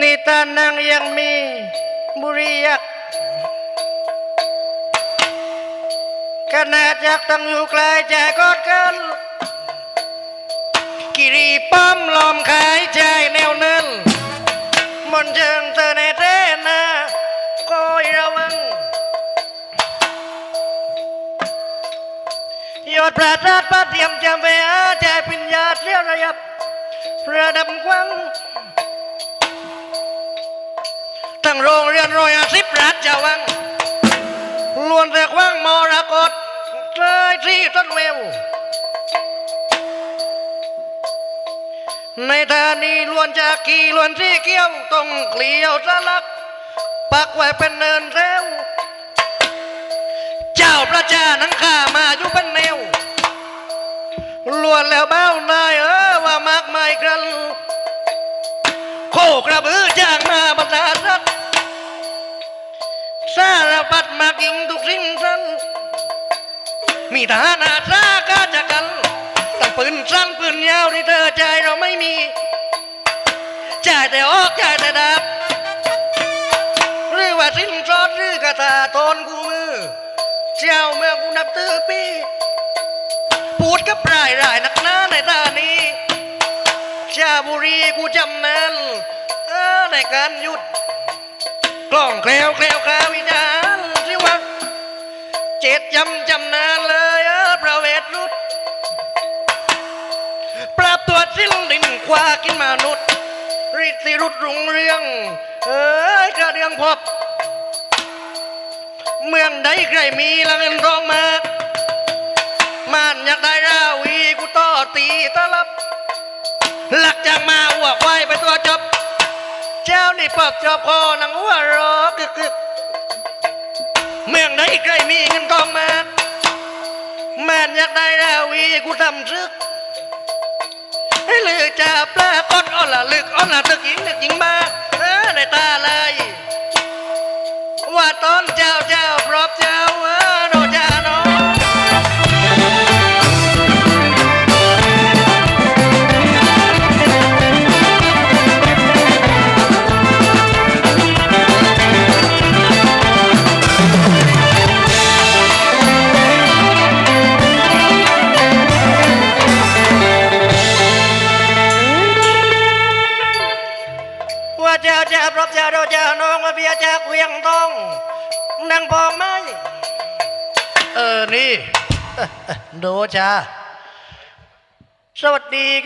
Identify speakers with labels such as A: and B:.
A: นี่ตานังยังมีบุรียักษ์ขนาดยักษ์ต้องอยู่ไกลใจกอดกันกิรีป้อมลอมขายใจแนวนั้นมันเชิงเธอในเทนาคอยระวังยอดพระธาตุพระเทีย ทั้งโรงเรียนรอยอาสิบรัฐจะวังล้วนแต่ควังมรกตเลยที่ต้นเววในธานีล้วนจากกี่ล้วนที่เกี้ยวต้องเกลียวสลัก ปักไว้เป็นเนินแถวเจ้าพระจานังข้ามาอยู่เป็นแนวล้วนแล้วเบ้านายเออว่ามากมายกันโคกระบือจาง สารพัดมากินทุกสิ่งสันมีทหารอาสาก็จะกันตั้งปืนสั้นปืนยาวที่เธอใจเราไม่มีจ่ายแต่ออกจ่ายแต่ดาบหรือว่าสิ้นซอดหรือกระตาโทนกูมือ เจ้าเมื่อกูนับถือปีพูดกับรายรายนักหน้าในตานี้ชาบุรีกูจำแม่นเออในการหยุด กล้องแคล้วแคล้วคาวิญญาณสิวะเจ็ดจำจำนานเลยเออประเวทรุดปราบตัวสิ้นดินควากินมนุษย์ริดสิรุดรุงเรือง เอ้ยกระเดียงพบ เมืองใดใครมีละเงินรองมากมันอยากได้ราวีกูต่อตีตะลับ หลักจากมา เจ้านี่ปอบจอบคอนังหัวรอกึกกึกเมืองใดใครมีเงินกองมากมันอยากได้ราวีกูทำซึกให้ลือจะปลาก้อนอนละลึกอ่อนละตึกหญิงนึกหญิงมาเออในตาเลยว่าตอนเจ้า เจ้าเจ้าปรอบเจ้าโนเจ้าน้องว่าเบียจากเวียงทองนางพองไหมเออนี่ โดจาสวัสดี